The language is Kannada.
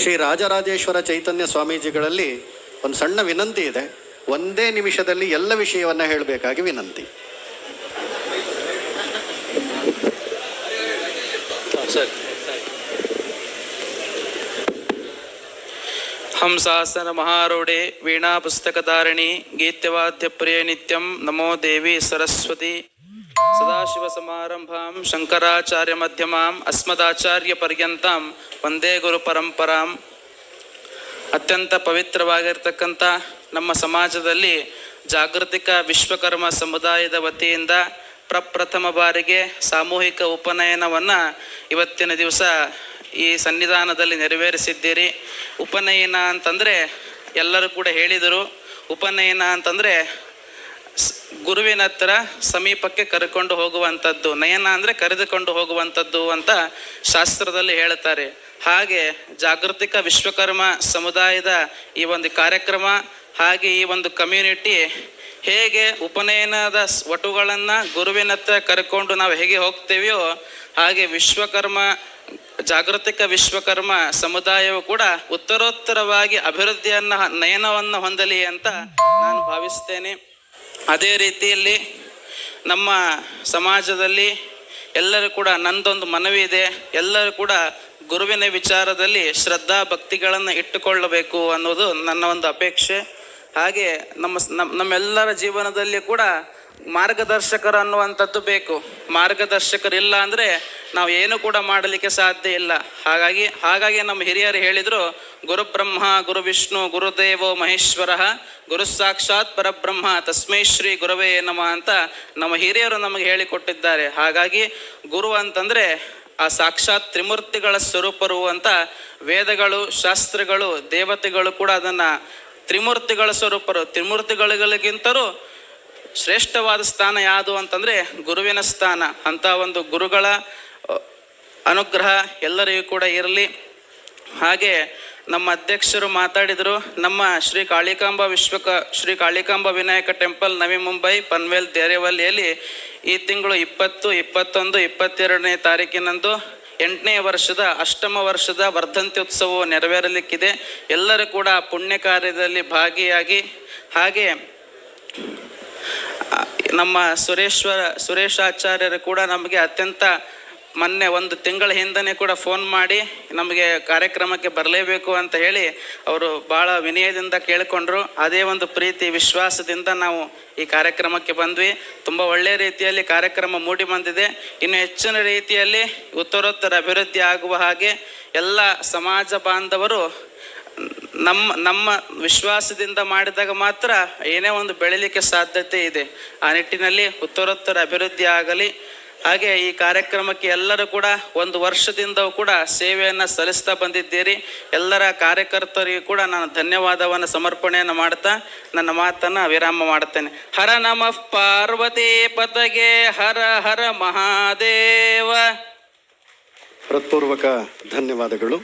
ಶ್ರೀ ರಾಜರಾಜೇಶ್ವರ ಚೈತನ್ಯ ಸ್ವಾಮೀಜಿಗಳಲ್ಲಿ ಒಂದು ಸಣ್ಣ ವಿನಂತಿ ಇದೆ. ಒಂದೇ ನಿಮಿಷದಲ್ಲಿ ಎಲ್ಲ ವಿಷಯವನ್ನು ಹೇಳಬೇಕಾಗಿ ವಿನಂತಿ. ಹಂಸಾಸನ ಮಹಾರೂಢೆ ವೀಣಾ ಪುಸ್ತಕಧಾರಣಿ ಗೀತ್ಯವಾದ್ಯ ಪ್ರಿಯ ನಿತ್ಯಂ, ನಮೋ ದೇವಿ, ಸರಸ್ವತಿ. ಸದಾಶಿವ ಸಮಾರಂಭಾಂ, ಶಂಕರಾಚಾರ್ಯ ಮಧ್ಯಮಾಂ, ಅಸ್ಮದಾಚಾರ್ಯ ಪರ್ಯಂತಾಂ, ವಂದೇ ಗುರು ಪರಂಪರಾಂ. ಅತ್ಯಂತ ಪವಿತ್ರವಾಗಿರ್ತಕ್ಕಂಥ ನಮ್ಮ ಸಮಾಜದಲ್ಲಿ ಜಾಗೃತಿಕ ವಿಶ್ವಕರ್ಮ ಸಮುದಾಯದ ವತಿಯಿಂದ ಪ್ರಪ್ರಥಮ ಬಾರಿಗೆ ಸಾಮೂಹಿಕ ಉಪನಯನವನ್ನು ಇವತ್ತಿನ ದಿವಸ ಈ ಸನ್ನಿಧಾನದಲ್ಲಿ ನೆರವೇರಿಸಿದ್ದೀರಿ. ಉಪನಯನ ಅಂತಂದರೆ ಎಲ್ಲರೂ ಕೂಡ ಹೇಳಿದರು. ಉಪನಯನ ಅಂತಂದರೆ ಗುರುವಿನ ಹತ್ರ ಸಮೀಪಕ್ಕೆ ಕರೆಕೊಂಡು ಹೋಗುವಂಥದ್ದು, ನಯನ ಅಂದರೆ ಕರೆದುಕೊಂಡು ಹೋಗುವಂಥದ್ದು ಅಂತ ಶಾಸ್ತ್ರದಲ್ಲಿ ಹೇಳ್ತಾರೆ ಹಾಗೆ ಜಾಗೃತಿಕ ವಿಶ್ವಕರ್ಮ ಸಮುದಾಯದ ಈ ಒಂದು ಕಾರ್ಯಕ್ರಮ ಹಾಗೆ ಈ ಒಂದು ಕಮ್ಯುನಿಟಿ ಹೇಗೆ ಉಪನಯನದ ವಟುಗಳನ್ನು ಗುರುವಿನ ಹತ್ರ ಕರ್ಕೊಂಡು ನಾವು ಹೇಗೆ ಹೋಗ್ತೇವೆಯೋ ಹಾಗೆ ವಿಶ್ವಕರ್ಮ, ಜಾಗೃತಿಕ ವಿಶ್ವಕರ್ಮ ಸಮುದಾಯವು ಕೂಡ ಉತ್ತರೋತ್ತರವಾಗಿ ಅಭಿವೃದ್ಧಿಯನ್ನು, ನಯನವನ್ನು ಹೊಂದಲಿ ಅಂತ ನಾನು ಭಾವಿಸ್ತೇನೆ. ಅದೇ ರೀತಿಯಲ್ಲಿ ನಮ್ಮ ಸಮಾಜದಲ್ಲಿ ಎಲ್ಲರೂ ಕೂಡ ನಂದೊಂದು ಮನವಿ ಇದೆ. ಎಲ್ಲರೂ ಕೂಡ ಗುರುವಿನ ವಿಚಾರದಲ್ಲಿ ಶ್ರದ್ಧಾ ಭಕ್ತಿಗಳನ್ನು ಇಟ್ಟುಕೊಳ್ಳಬೇಕು ಅನ್ನೋದು ನನ್ನ ಒಂದು ಅಪೇಕ್ಷೆ. ಹಾಗೆ ನಮ್ಮ ನಮ್ಮೆಲ್ಲರ ಜೀವನದಲ್ಲಿ ಕೂಡ ಮಾರ್ಗದರ್ಶಕರು ಅನ್ನುವಂಥದ್ದು ಬೇಕು. ಮಾರ್ಗದರ್ಶಕರಿಲ್ಲ ಅಂದರೆ ನಾವು ಏನು ಕೂಡ ಮಾಡಲಿಕ್ಕೆ ಸಾಧ್ಯ ಇಲ್ಲ. ಹಾಗಾಗಿ ಹಾಗಾಗಿ ನಮ್ಮ ಹಿರಿಯರು ಹೇಳಿದರು, ಗುರುಬ್ರಹ್ಮ ಗುರು ವಿಷ್ಣು ಗುರುದೇವೋ ಮಹೇಶ್ವರ, ಗುರು ಸಾಕ್ಷಾತ್ ಪರಬ್ರಹ್ಮ, ತಸ್ಮೈ ಶ್ರೀ ಗುರವೇ ನಮ ಅಂತ ನಮ್ಮ ಹಿರಿಯರು ನಮಗೆ ಹೇಳಿಕೊಟ್ಟಿದ್ದಾರೆ ಹಾಗಾಗಿ ಗುರು ಅಂತಂದರೆ ಆ ಸಾಕ್ಷಾತ್ ತ್ರಿಮೂರ್ತಿಗಳ ಸ್ವರೂಪರು ಅಂತ ವೇದಗಳು, ಶಾಸ್ತ್ರಗಳು, ದೇವತೆಗಳು ಕೂಡ ಅದನ್ನು ತ್ರಿಮೂರ್ತಿಗಳ ಸ್ವರೂಪರು. ತ್ರಿಮೂರ್ತಿಗಳಿಗಿಂತಲೂ ಶ್ರೇಷ್ಠವಾದ ಸ್ಥಾನ ಯಾವುದು ಅಂತಂದರೆ ಗುರುವಿನ ಸ್ಥಾನ. ಅಂಥ ಒಂದು ಗುರುಗಳ ಅನುಗ್ರಹ ಎಲ್ಲರಿಗೂ ಕೂಡ ಇರಲಿ. ಹಾಗೆ ನಮ್ಮ ಅಧ್ಯಕ್ಷರು ಮಾತಾಡಿದರು, ನಮ್ಮ ಶ್ರೀ ಕಾಳಿಕಾಂಬ ವಿಶ್ವಕ, ಶ್ರೀ ಕಾಳಿಕಾಂಬ ವಿನಾಯಕ ಟೆಂಪಲ್ ನವಿ ಮುಂಬೈ, ಪನ್ವೇಲ್ ದೇರೇವಲ್ಲಿಯಲ್ಲಿ ಈ ತಿಂಗಳು ಇಪ್ಪತ್ತು, ಇಪ್ಪತ್ತೊಂದು, ಇಪ್ಪತ್ತೆರಡನೇ ತಾರೀಕಿನಂದು ಎಂಟನೇ ವರ್ಷದ, ಅಷ್ಟಮ ವರ್ಷದ ವರ್ಧಂತಿ ಉತ್ಸವವು ನೆರವೇರಲಿಕ್ಕಿದೆ. ಎಲ್ಲರೂ ಕೂಡ ಪುಣ್ಯ ಕಾರ್ಯದಲ್ಲಿ ಭಾಗಿಯಾಗಿ, ಹಾಗೆ ನಮ್ಮ ಸುರೇಶ್ವರ, ಸುರೇಶಾಚಾರ್ಯರು ಕೂಡ ನಮಗೆ ಅತ್ಯಂತ ಮೊನ್ನೆ ಒಂದು ತಿಂಗಳ ಹಿಂದೆ ಕೂಡ ಫೋನ್ ಮಾಡಿ ನಮಗೆ ಕಾರ್ಯಕ್ರಮಕ್ಕೆ ಬರಲೇಬೇಕು ಅಂತ ಹೇಳಿ ಅವರು ಭಾಳ ವಿನಯದಿಂದ ಕೇಳಿಕೊಂಡ್ರು. ಅದೇ ಒಂದು ಪ್ರೀತಿ, ವಿಶ್ವಾಸದಿಂದ ನಾವು ಈ ಕಾರ್ಯಕ್ರಮಕ್ಕೆ ಬಂದ್ವಿ. ತುಂಬ ಒಳ್ಳೆಯ ರೀತಿಯಲ್ಲಿ ಕಾರ್ಯಕ್ರಮ ಮೂಡಿ ಬಂದಿದೆ. ಇನ್ನು ಹೆಚ್ಚಿನ ರೀತಿಯಲ್ಲಿ ಉತ್ತರೋತ್ತರ ಅಭಿವೃದ್ಧಿ ಆಗುವ ಹಾಗೆ ಎಲ್ಲ ಸಮಾಜ ಬಾಂಧವರು ನಮ್ಮ ನಮ್ಮ ವಿಶ್ವಾಸದಿಂದ ಮಾಡಿದಾಗ ಮಾತ್ರ ಏನೇ ಒಂದು ಬೆಳಿಲಿಕ್ಕೆ ಸಾಧ್ಯತೆ ಇದೆ. ಆ ನಿಟ್ಟಿನಲ್ಲಿ ಉತ್ತರೋತ್ತರ ಅಭಿವೃದ್ಧಿ ಆಗಲಿ, ಹಾಗೆ ಈ ಕಾರ್ಯಕ್ರಮಕ್ಕೆ ಎಲ್ಲರೂ ಕೂಡ ಒಂದು ವರ್ಷದಿಂದ ಕೂಡ ಸೇವೆಯನ್ನು ಸಲ್ಲಿಸ್ತಾ ಬಂದಿದ್ದೀರಿ. ಎಲ್ಲರ ಕಾರ್ಯಕರ್ತರಿಗೂ ಕೂಡ ನಾನು ಧನ್ಯವಾದವನ್ನು, ಸಮರ್ಪಣೆಯನ್ನು ಮಾಡ್ತಾ ನನ್ನ ಮಾತನ್ನು ವಿರಾಮ ಮಾಡ್ತೇನೆ. ಹರ ನಮಃ ಪಾರ್ವತಿ ಪತಗೆ ಹರ ಹರ ಮಹಾದೇವ. ಹೃತ್ಪೂರ್ವಕ ಧನ್ಯವಾದಗಳು.